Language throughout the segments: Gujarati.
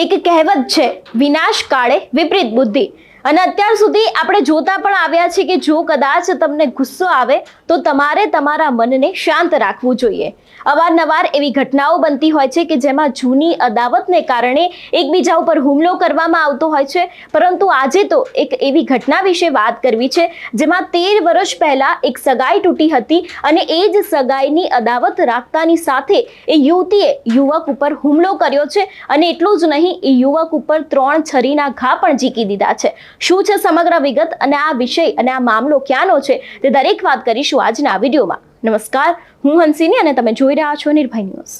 એક કહેવત છે, વિનાશ કાળે વિપરીત બુદ્ધિ. અને અત્યાર સુધી આપણે જોતા પણ આવ્યા છીએ કે જો કદાચ તમને ગુસ્સો આવે, તો તમારે તમારા મનને શાંત રાખવું જોઈએ. અવારનવાર એવી ઘટનાઓ બનતી હોય છે કે જેમાં જૂની અદાવતને કારણે એકબીજા ઉપર હુમલો કરવામાં આવતો હોય છે. પરંતુ આજે તો એક એવી ઘટના વિશે વાત કરવી છે, જેમાં તેર વર્ષ પહેલા એક સગાઈ તૂટી હતી અને એ જ સગાઈની અદાવત રાખતાની સાથે એ યુવતીએ યુવક ઉપર હુમલો કર્યો છે અને એટલું જ નહીં, એ યુવક ઉપર ત્રણ છરીના ઘા પણ ઝીકી દીધા છે. શું છે સમગ્ર વિગત અને આ વિષય અને આ મામલો ક્યાંનો છે તે દરેક વાત કરીશું આજના વિડીયોમાં. નમસ્કાર, હું હંસિની અને તમે જોઈ રહ્યા છો નિર્ભય ન્યૂઝ.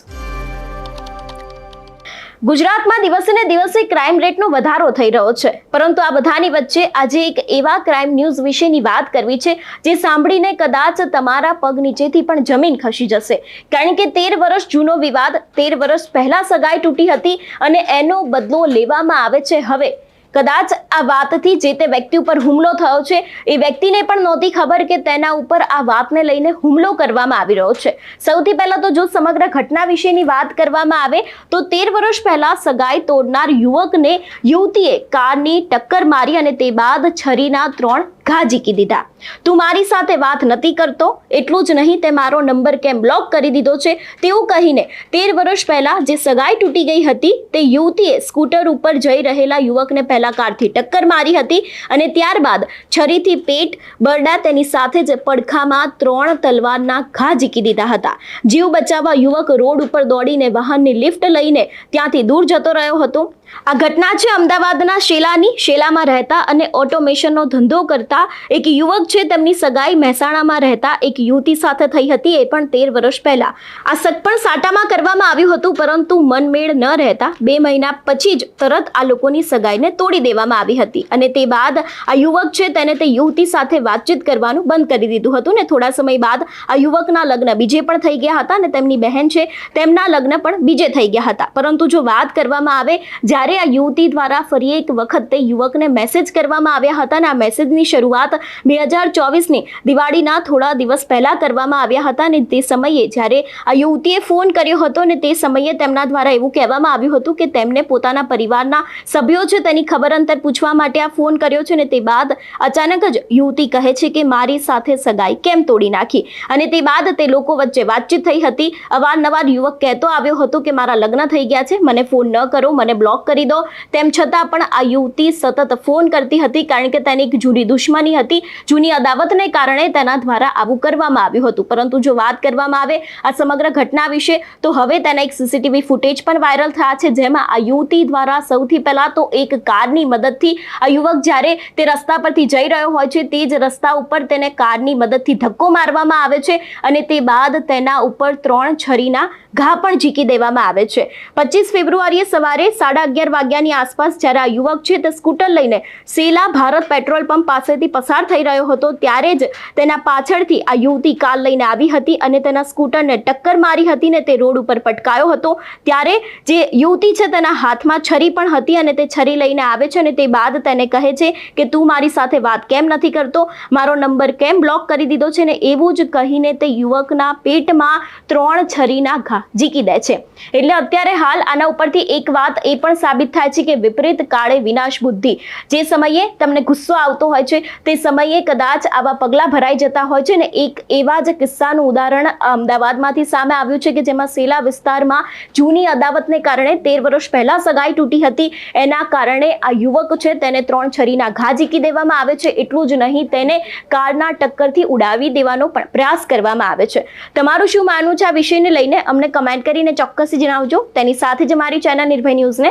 ગુજરાતમાં દિવસે ને દિવસે ક્રાઇમ રેટનો વધારો થઈ રહ્યો છે. પરંતુ આ બધાની વચ્ચે આજે એક એવા ક્રાઇમ ન્યૂઝ વિશેની વાત કરવી છે, જે સાંભળીને કદાચ તમારા પગ નીચેથી પણ જમીન ખસી જશે. કારણ કે તેર વર્ષ જૂનો વિવાદ, તેર વર્ષ પહેલા સગાઈ તૂટી હતી અને એનો બદલો લેવામાં આવે છે હવે. કદાચ આ વાતથી જે તે વ્યક્તિ ઉપર હુમલો થયો છે, એ વ્યક્તિને પણ નહોતી ખબર કે તેના ઉપર આ વાતને લઈને હુમલો કરવામાં આવી રહ્યો છે. સૌથી પહેલા તો જો સમગ્ર ઘટના વિશેની વાત કરવામાં આવે, તો તેર વર્ષ પહેલા સગાઈ તોડનાર યુવકને યુવતીએ કારની ટક્કર મારી અને તે બાદ છરીના ત્રણ ઘા ઝીકી દીધા. તું મારી સાથે વાત નથી કરતો, એટલું જ નહીં, તે મારો નંબર કેમ બ્લોક કરી દીધો છે? તેવું કહીને તેર વર્ષ પહેલા જે સગાઈ તૂટી ગઈ હતી, તે યુવતીએ સ્કૂટર ઉપર જઈ રહેલા યુવકને પહેલા કારથી ટક્કર મારી હતી અને ત્યારબાદ છરીથી પેટ બરડા તેની સાથે જ પડખામાં ત્રણ તલવારના ઘા ઝીકી દીધા હતા. જીવ બચાવવા યુવક રોડ ઉપર દોડીને વાહનની લિફ્ટ લઈને ત્યાંથી દૂર જતો રહ્યો હતો. આ ઘટના છે અમદાવાદના શેલાની. શેલામાં રહેતા અને ઓટોમેશનનો ધંધો કરતા એક યુવક છે. તેમની સગાઈ મહેસાણામાં રહેતા એક યુવતી સાથે થઈ હતી. એ પણ તેર વર્ષ પહેલા. આ સગપણ સાટામાં કરવામાં આવ્યું હતું, પરંતુ મનમેળ ન રહેતા બે મહિના પછી જ તરત આ લોકોની સગાઈને તોડી દેવામાં આવી હતી અને તે બાદ આ યુવક છે તેને તે યુવતી સાથે વાતચીત કરવાનું બંધ કરી દીધું હતું ને થોડા સમય બાદ આ યુવકના લગ્ન બીજે પણ થઈ ગયા હતા અને તેમની બહેન છે, તેમના લગ્ન પણ બીજે થઈ ગયા હતા. પરંતુ જો વાત કરવામાં આવે જ્યારે આ યુવતી દ્વારા ફરી એક વખત તે યુવકને મેસેજ કરવામાં આવ્યા હતા અને આ મેસેજની શરૂઆત બે હજાર ચોવીસની દિવાળીના થોડા દિવસ પહેલાં કરવામાં આવ્યા હતા અને તે સમયે જ્યારે આ યુવતીએ ફોન કર્યો હતો અને તે સમયે તેમના દ્વારા એવું કહેવામાં આવ્યું હતું કે તેમને પોતાના પરિવારના સભ્યો છે તેની ખબર અંતર પૂછવા માટે આ ફોન કર્યો છે અને તે બાદ અચાનક જ યુવતી કહે છે કે મારી સાથે સગાઈ કેમ તોડી નાખી? અને તે બાદ તે લોકો વચ્ચે વાતચીત થઈ હતી. અવારનવાર યુવક કહેતો આવ્યો હતો કે મારા લગ્ન થઈ ગયા છે. મને ફોન ન કરો, મને બ્લોક કરી દો. તેમ છતાં પણ આ યુવતી સતત ફોન કરતી હતી કારણ કે તેની એક જૂની દુશ્મની હતી. જૂની અદાવતને કારણે તેના દ્વારા આવું કરવામાં આવ્યું હતું. પરંતુ જો વાત કરવામાં આવે આ સમગ્ર ઘટના વિશે, તો હવે તેના એક સીસીટીવી ફૂટેજ પણ વાયરલ થયા છે, જેમાં આ યુવતી દ્વારા સૌથી પહેલાં તો એક કારની મદદથી આ યુવક જ્યારે તે રસ્તા પરથી જઈ રહ્યો હોય છે, તે જ રસ્તા ઉપર તેને કારની મદદથી ધક્કો મારવામાં આવે છે અને તે બાદ તેના ઉપર ત્રણ છરીના ઘા પણ ઝીકી દેવામાં આવે છે. પચીસ ફેબ્રુઆરીએ સવારે સાડા અગિયાર વાગ્યાની આસપાસ જ્યારે આ યુવક છે તે સ્કૂટર લઈને સેલા ભારત પેટ્રોલ પંપ પાસેથી પસાર થઈ રહ્યો હતો, ત્યારે જ તેના પાછળથી આ યુવતી કાર લઈને આવી હતી અને તેના સ્કૂટરને ટક્કર મારી હતી ને તે રોડ ઉપર પટકાયો હતો. ત્યારે જે યુવતી છે તેના હાથમાં છરી પણ હતી અને તે છરી લઈને આવે છે અને તે બાદ તેને કહે છે કે, તું મારી સાથે વાત કેમ નથી કરતો? મારો નંબર કેમ બ્લોક કરી દીધો છે? ને એવું જ કહીને તે યુવકના પેટમાં ત્રણ છરીના ઘા ઝીકી દે છે. એટલે અત્યારે હાલ આના ઉપરથી એક વાત એ પણ સાબિત થાય છે કે વિપરીત કાળે વિનાશ બુદ્ધિ. જે સમયે તમને ગુસ્સો આવતો હોય છે, તે સમયે કદાચ આવા પગલાં ભરાઈ જતા હોય છે ને એક એવા જ કિસ્સાનું ઉદાહરણ અમદાવાદમાંથી સામે આવ્યું છે કે જેમાં સેલા વિસ્તારમાં જૂની અદાવતને કારણે તેર વર્ષ પહેલાં સગાઈ તૂટી હતી. એના કારણે આ યુવક છે, તેને ત્રણ છરીના ઘા ઝીકી દેવામાં આવે છે. એટલું જ નહીં, તેને કારના ટક્કરથી ઉડાવી દેવાનો પણ પ્રયાસ કરવામાં આવે છે. તમારું શું માનવું છે આ વિષયને લઈને? અમને કમેન્ટ કરીને ચોક્કસ જણાવજો. તેની સાથે જ મારી ચેનલ નિર્ભય ન્યૂઝને